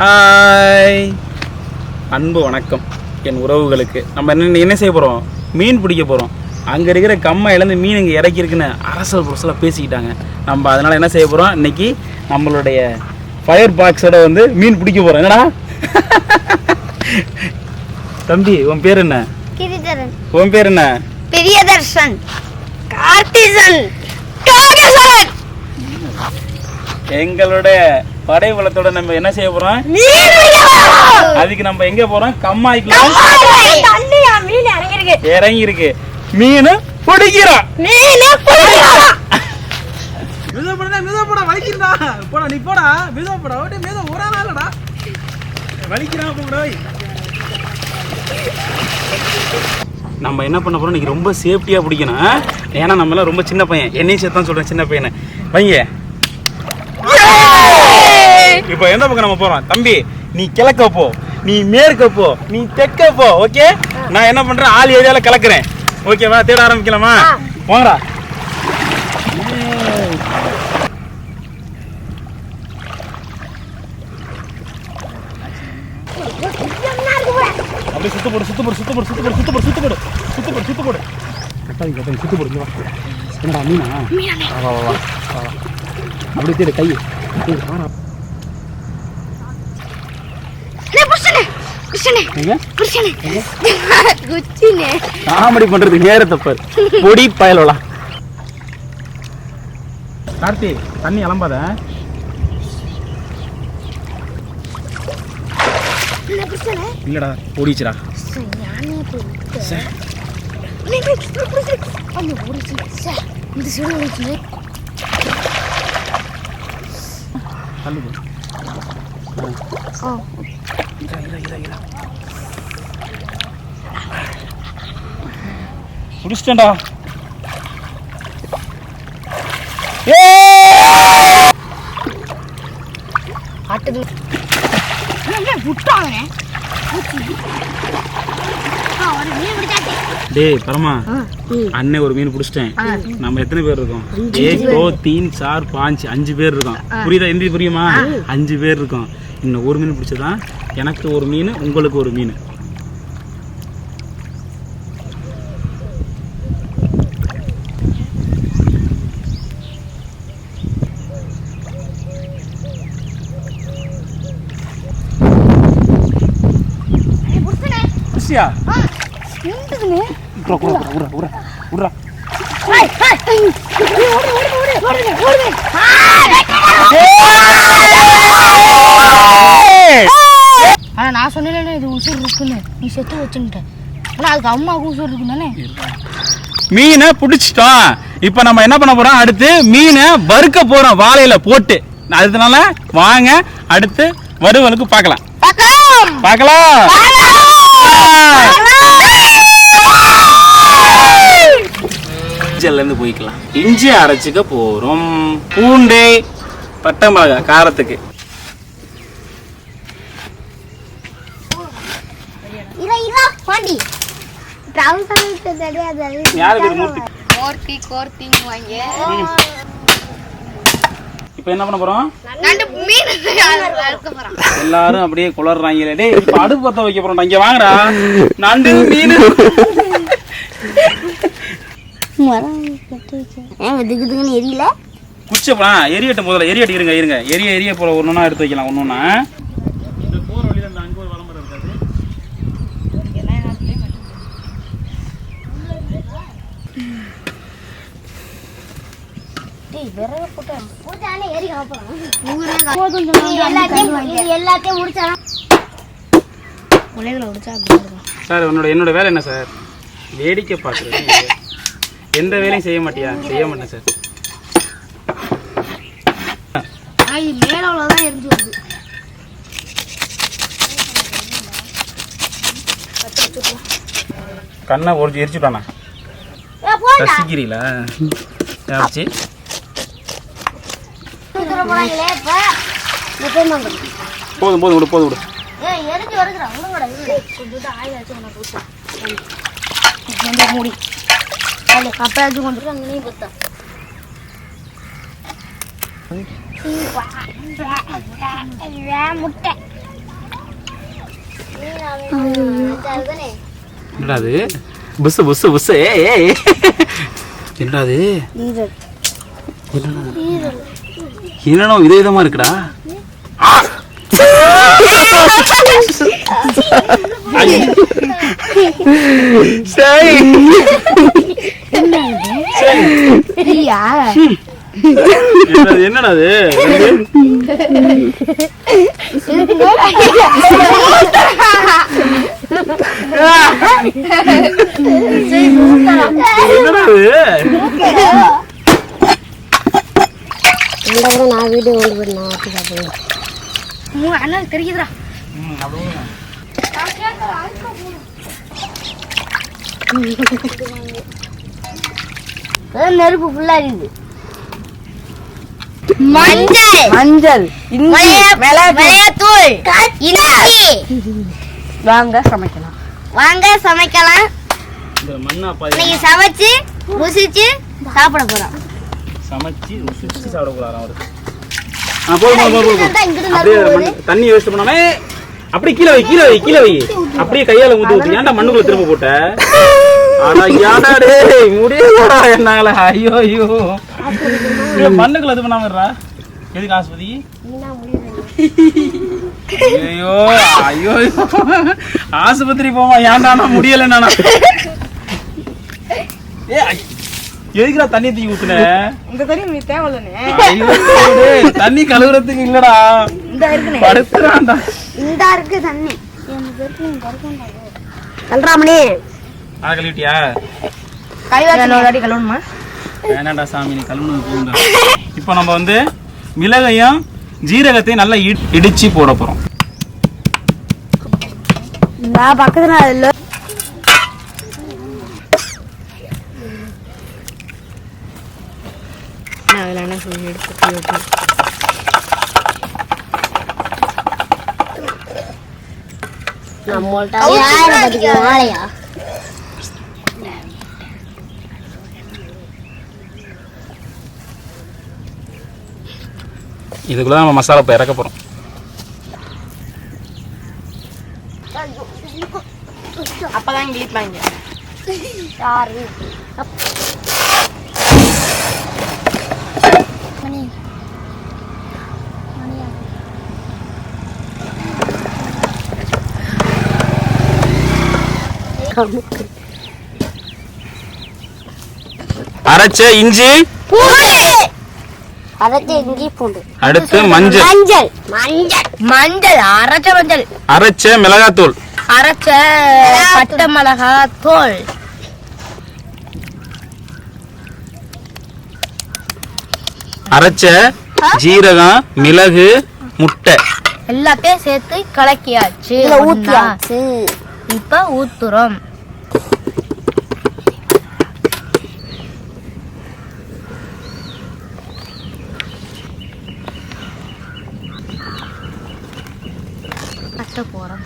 Hi அன்பு வணக்கம். என் உறவுகளுக்கு. நம்ம என்ன என்ன செய்ய போகிறோம் மீன் பிடிக்க போகிறோம் அங்கே இருக்கிற கம்மை இழந்து மீன் இங்கே இறக்கிருக்குன்னு அரசல் புரசலாக பேசிக்கிட்டாங்க. நம்ம அதனால் என்ன செய்ய போகிறோம் இன்னைக்கு நம்மளுடைய ஃபயர் பாக்ஸோட வந்து மீன் பிடிக்க போகிறோம் என்னடா? தம்பி உன் பேர் என்ன? உன் பேர் என்ன? பெரியதர்ஷன். கார்த்திசன். காகசன் எங்களுடைய படைபலத்தோட நம்ம என்ன செய்ய பிடிக்கலாம் அதுக்கு நம்ம எங்கே மீன் இறங்கிருக்கு. இறங்கி இருக்கு மீன் பிடிக்கிறோம் மெதுவா போடா மெதுவா போடா வலிக்கிறடா போடா நீ போடா மெதுவா போடா. ஓட்டே மெதுவா ஒரு ஆளாடா வலிக்கிறான் போடா நம்ம என்ன பண்ண போறோம்? இன்னைக்கு ரொம்ப சேஃப்டியாக பிடிக்கணும்? ஏன்னா நம்மளாம் ரொம்ப சின்ன பையன். என்னையும் சேர்த்தான் சொல்கிறேன் சின்ன பையனை. வைங்க. இப்போ எந்த பக்கம் நம்ம போகிறோம் தம்பி நீ கிழக்க போ. நீ மேற்க போ. நீ தெற்க போ ஓகே நான் என்ன பண்ணுறேன் ஆள் ஏரியாவில் கலக்குறேன். ஓகேவா தேட ஆரம்பிக்கலாமா? போங்கடா அப்படியே சுத்து போடு சுத்து போடு சுத்து போடு சுத்து போடு சுத்து போடு சுத்து போடு சுத்து போடு சுத்து போடு. கட்டாதி கட்டாதி சுத்து போடு இங்க வா. என்னடா மீனா? வா வா வா வா வா. அப்படியே தேடு கை. வாடா. காமெடி பண்றது நேர தப்பு பொடி பயலோலா. கார்த்தி தண்ணி அலம்பாத. இல்லடா ஓடிச்சுடா தள்ளுது ஆ. இல்ல இல்ல இல்ல இல்ல புடிச்சிட்டேன்டா ஏ ஆட்டுது விட்டாங்க டேய் பரமா. அண்ணே ஒரு மீன் பிடிச்சிட்டேன் நம்ம எத்தனை பேர் இருக்கோம்? ஏக் தீன் சார் பாஞ்சு அஞ்சு பேர் இருக்கோம். புரியுதா? எந்திரி புரியுமா? அஞ்சு பேர் இருக்கோம். இன்னும் ஒரு மீன் பிடிச்சதான் எனக்கு ஒரு மீன் உங்களுக்கு ஒரு மீன். யா நின்றுதுனே உட்ரா உட்ரா உட்ரா உட்ரா உட்ரா ஓடு ஆனா நான் சொன்னேன் இது உசுர் இருக்குன்னு. நீ செத்து வச்சுட்ட ஆனா அதுக்கு அம்மாவுக்கு உசுர் இருக்கு தானே? மீனை பிடிச்சிட்டோம். இப்போ நம்ம என்ன பண்ண போறோம்? அடுத்து மீனை வறுக்க போறோம் வாழையில போட்டு. அதனால வாங்க அடுத்து வறுவலுக்கு பார்க்கலாம். பார்க்கலாம். இருந்து போய்க்கலாம் இஞ்சி அரைச்சிக்க போறோம். பூண்டு பட்டை மிளகாய் காரத்துக்கு இத பாண்டி டிராவல் பண்ணிட்டு தெரியாது யாரு பேர் மூர்த்தி? கோர்த்தி கோர்த்தி வாங்க இப்போ என்ன பண்ண போறோம்? நண்டு மீன். வறுக்க போறோம் எல்லாரும் அப்படியே குளறாங்களே டேய் இப்ப அடுப்பு பத்த வைக்க போறோம் இங்க வாங்கடா. நண்டு மீன். ஏன் திகு திகுன்னு எரியல? குச்ச போனா எரியட்டும் முதல்ல. எரியட்டு இருங்க இருங்க. எரிய எரிய போற ஒன்னொன்னா எடுத்து வைக்கலாம் ஒன்னொன்னா இந்த போற வழியில இந்த அங்க ஒரு விளம்பரம் இருக்காது டேய் விறகு போட்டு போட்டானே ஏறி காப்பறோம் போதும் எல்லாத்தையும் இது எல்லாத்தையும் முடிச்சாதான் முளைகளை முடிச்சா அப்படி இருக்கும் சார் உன்னோட என்னோட வேலை என்ன சார்? வேடிக்கை பார்க்குறது எந்த வேலையும் செய்ய மாட்டியா? செய்ய மாட்டேன் சார்? மேல அவ்வளோதான் எரிஞ்சு வருது. கண்ணை ஒடிச்சு எரிச்சுட்டானா ஏ போடா. ரசிக்கிறீங்களா? யாச்சு போதும் போதும் விடு போதும் விடு. ஏய் எதுக்கு கொண்டு அங்கேயும் கொத்தா. முட்டை என்னடாது புஸ் புஸ் புஸ் என்னடா வித விதமா இருக்குடா! சரி என்னடா இது? என்னடா அது நான் வீடு கொண்டு போய் நான் ஆட்டி சாப்பிடுவேன். மூணு அண்ணன் தெரியுதுடா. நெருப்பு ஃபுல்லா இருக்குது. மஞ்சள். மஞ்சள் இஞ்சி வாங்க சமைக்கலாம். வாங்க சமைக்கலாம். இந்த மண்ணா பாதி. இன்னைக்கு சமைச்சு ருசிச்சு சாப்பிட போறோம். சமைச்சு ருசிச்சு சாப்பிடக்கூடாது அவரு. ஆ போதும் போதும் போதும் போதும் அப்படியே தண்ணி வேஸ்ட் பண்ணாம அப்படியே கீழே வை கீழே வை கீழே வை. அப்படியே கையால ஊத்தி ஊத்தி. ஏன்டா மண்ணுக்குள்ள திரும்ப போட்ட? ஆனா ஏன்டா டேய் முடியலடா என்னால. ஐயோ ஐயோ. மண்ணுக்குள்ள இது பண்ணாம இருடா. எதுக்கு ஆஸ்பதி ஐயோ ஐயோ ஐயோ. ஆஸ்பத்திரி போமா ஏன்டா நான் முடியல நானா? ஏ எதுக்குடா தண்ணி தூக்கி ஊத்துன? இந்த தண்ணி நீ தேவையில்லனே தண்ணி கழுவுறதுக்கு இல்லடா. இந்த இருக்குனே படுத்துறான்டா. இந்த இருக்கு தண்ணி. கல்றாமணி ஆ கழுவிட்டியா? கை கழுவணுமா? வேணாண்டா சாமி நீ கழுவுனது போகுண்டா இப்போ நம்ம வந்து மிளகையும் ஜீரகத்தையும் நல்லா இடி- இடிச்சு போட போறோம். நான் பக்கத்துல இல்ல நான் அதில் என்ன சொல்லி எடுத்து கை வாட்டி. நம்மள்ட்ட வாழையா? இதுக்குள்ள நம்ம மசாலா இப்போ இறக்க போறோம். அப்பதான் கிளிப்பாங்க யாரு? அரைச்ச இஞ்சி? அரைச்ச இஞ்சி பூண்டு. அடுத்து மஞ்சள். மஞ்சள். மஞ்சள். மஞ்சள் அரைச்ச மஞ்சள். அரைச்ச மிளகாத்தூள். அரைச்ச பட்டை மிளகா தோல் அரைச்ச ஜீரகம் மிளகு முட்டை. எல்லாத்தையும் சேர்த்து கலக்கியாச்சு. ஊத்தியாச்சு. இப்ப ஊத்துறோம். கட்ட போறோம்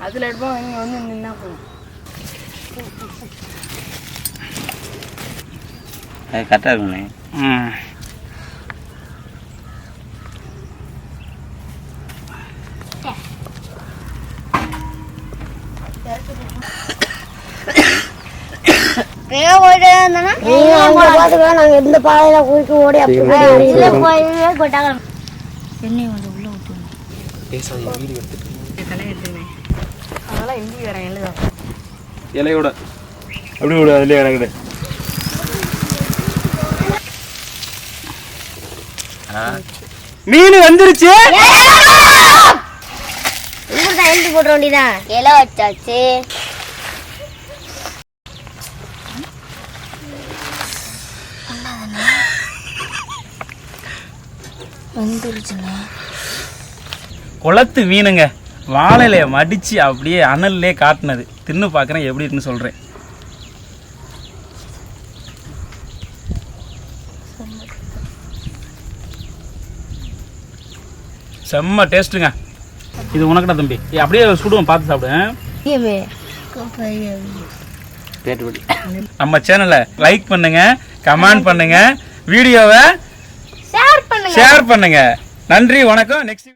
அதுல எடுப்போம் இங்க வந்து நின்னா போதும் கரெக்டாக இருக்குண்ணே ம் நாங்க எந்த பாதையில குளிக்க ஓடி அப்படி கொட்டாங்க எண்ணெய் கொஞ்சம் உள்ள ஊற்றுவோம் பேசாத வீடு எடுத்துட்டு தலை எடுத்துனேன் அதெல்லாம் எந்தி வரேன் எழுத இலையோட. அப்படி விடு அதுலேயே இறங்குடு மீன் வந்துருச்சு? எழுதி போட வேண்டியதான் இலை வச்சாச்சு. வந்துருச்சுண்ணே. குளத்து மீனுங்க. வாழையிலைய மடிச்சு அப்படியே அனல்லே காட்டுனது. தின்னு பார்க்குறேன் எப்படி இருக்குன்னு சொல்கிறேன் செம்ம டேஸ்ட்டுங்க. இது உனக்குடா தம்பி. அப்படியே சுடுவோம் பார்த்து சாப்பிடு. நம்ம சேனலை லைக் பண்ணுங்க கமெண்ட் பண்ணுங்க வீடியோவை ஷேர் பண்ணுங்க. நன்றி வணக்கம். நெக்ஸ்ட்